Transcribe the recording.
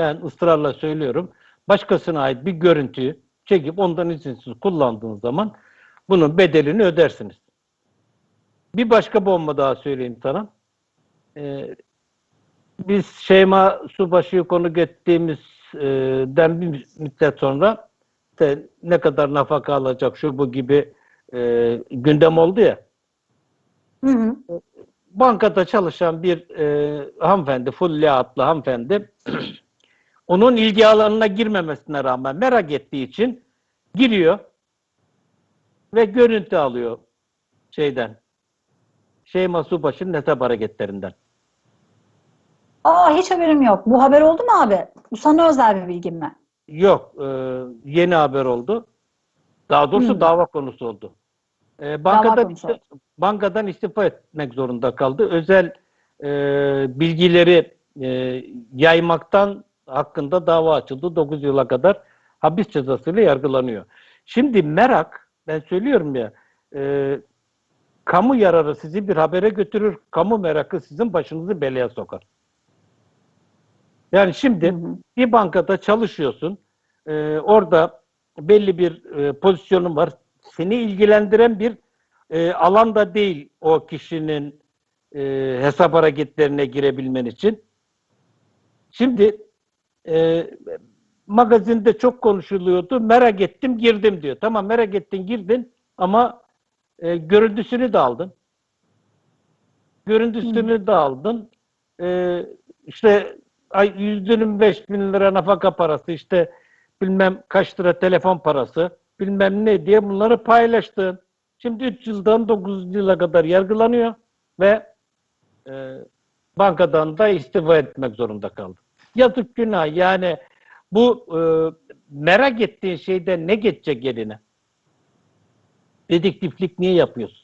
ben ısrarla söylüyorum. Başkasına ait bir görüntüyü çekip ondan izinsiz kullandığınız zaman bunun bedelini ödersiniz. Bir başka bomba daha söyleyeyim sana. Ee, biz Şeyma Subaşı'yı konuk ettiğimizden bir müddet sonra işte ne kadar nafaka alacak şu bu gibi e, gündem oldu ya. Hı hı. Bankada çalışan bir e, hanımefendi, Fulya adlı hanımefendi onun ilgi alanına girmemesine rağmen merak ettiği için giriyor ve görüntü alıyor şeyden. Şeyma Subaşı'nın hesap hareketlerinden. Aa hiç haberim yok. Bu haber oldu mu abi? Bu sana özel bir bilgi mi? Yok, e, yeni haber oldu. Daha doğrusu Hmm. dava konusu oldu. E, bankada konusu oldu. bankadan istifa etmek zorunda kaldı. Özel e, bilgileri e, yaymaktan hakkında dava açıldı. 9 yıla kadar hapis cezasıyla yargılanıyor. Şimdi merak, ben söylüyorum ya, e, kamu yararı sizi bir habere götürür, kamu merakı sizin başınızı belaya sokar. Yani şimdi Hı hı. bir bankada çalışıyorsun. Ee, orada belli bir e, pozisyonun var. Seni ilgilendiren bir e, alanda değil o kişinin e, hesap hareketlerine girebilmen için. Şimdi e, magazinde çok konuşuluyordu. Merak ettim girdim diyor. Tamam merak ettin girdin ama e, görüntüsünü de aldın. Görüntüsünü de aldın. E, işte ay 125 bin lira nafaka parası işte bilmem kaç lira telefon parası bilmem ne diye bunları paylaştın. Şimdi 3 yıldan 9 yıla kadar yargılanıyor ve e, bankadan da istifa etmek zorunda kaldı. Yazık günah yani bu e, merak ettiğin şeyden ne geçecek eline? Dedektiflik niye yapıyorsun?